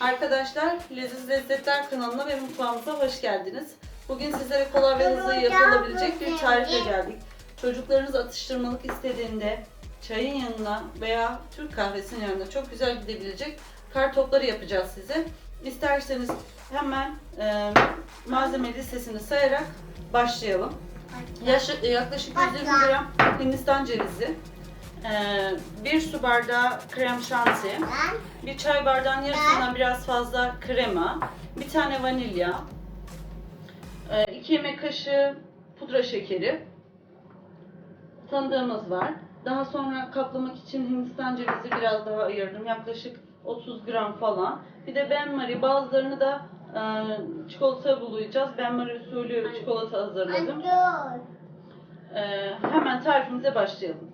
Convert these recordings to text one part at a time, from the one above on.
Arkadaşlar Leziz Lezzetler kanalına ve mutfağımıza hoş geldiniz. Bugün sizlere kolay ve hızlı yapılabilecek bir tarifle geldik. Çocuklarınız atıştırmalık istediğinde çayın yanına veya Türk kahvesinin yanına çok güzel gidebilecek kar topları yapacağız size. İsterseniz hemen e, malzeme listesini sayarak başlayalım. Yaş- yaklaşık 120 gram Hindistan cevizi, e, bir su bardağı krem şanti, bir çay bardağının yarısından biraz fazla krema, bir tane vanilya, 2 yemek kaşığı pudra şekeri, tanıdığımız var. Daha sonra kaplamak için Hindistan cevizi biraz daha ayırdım. Yaklaşık 30 gram falan. Bir de benmari bazılarını da e, çikolata bulayacağız. Benmari usulü çikolata hazırladım. E, hemen tarifimize başlayalım.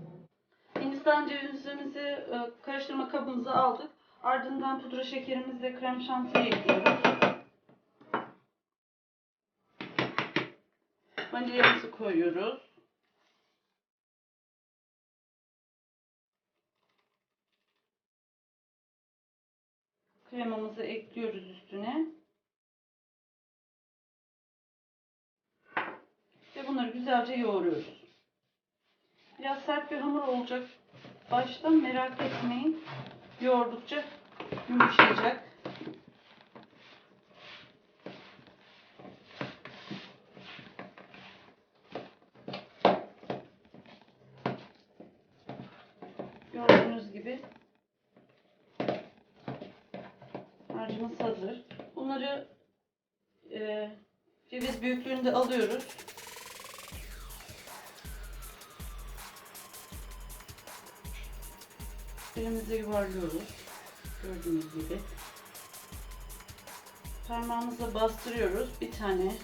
Hindistan cevizimizi e, karıştırma kabımıza aldık. Ardından pudra şekerimizi ve krem şantiyi ekliyoruz. Vanilyamızı koyuyoruz. Kremamızı ekliyoruz üstüne. Ve bunları güzelce yoğuruyoruz. Biraz sert bir hamur olacak. Başta merak etmeyin. Yoğurdukça yumuşayacak. Gördüğünüz gibi harcımız hazır. Bunları e, ceviz büyüklüğünde alıyoruz. Elimize yuvarlıyoruz. Gördüğünüz gibi. Parmağımızla bastırıyoruz. Bir tane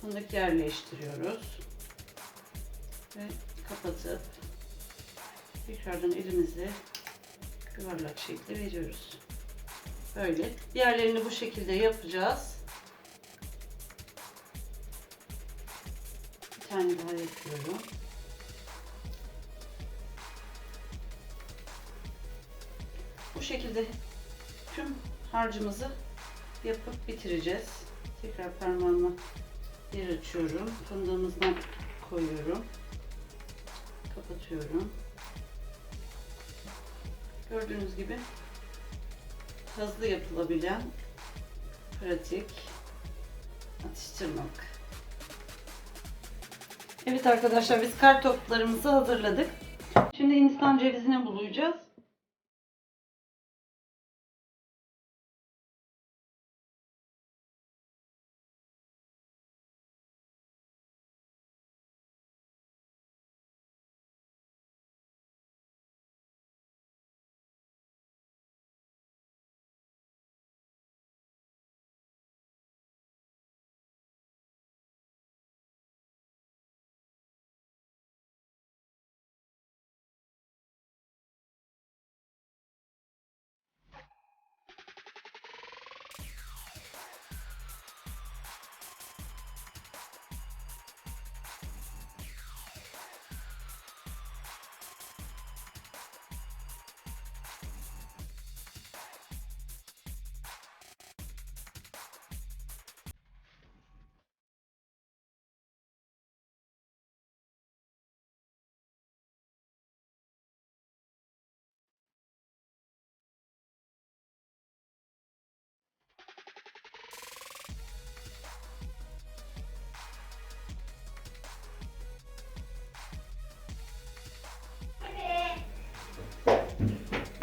fındık yerleştiriyoruz. Ve kapatıp tekrardan elimizi yuvarlak şekilde veriyoruz. Böyle. Diğerlerini bu şekilde yapacağız. Bir tane daha yapıyorum. Bu şekilde tüm harcımızı yapıp bitireceğiz. Tekrar parmağımı bir açıyorum. Fındığımızdan koyuyorum. Kapatıyorum. Gördüğünüz gibi hızlı yapılabilen pratik atıştırmalık. Evet arkadaşlar biz kar toplarımızı hazırladık. Şimdi Hindistan cevizini bulayacağız.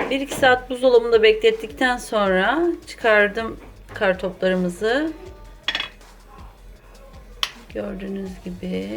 Bir iki saat buzdolabında beklettikten sonra çıkardım kartoplarımızı. Gördüğünüz gibi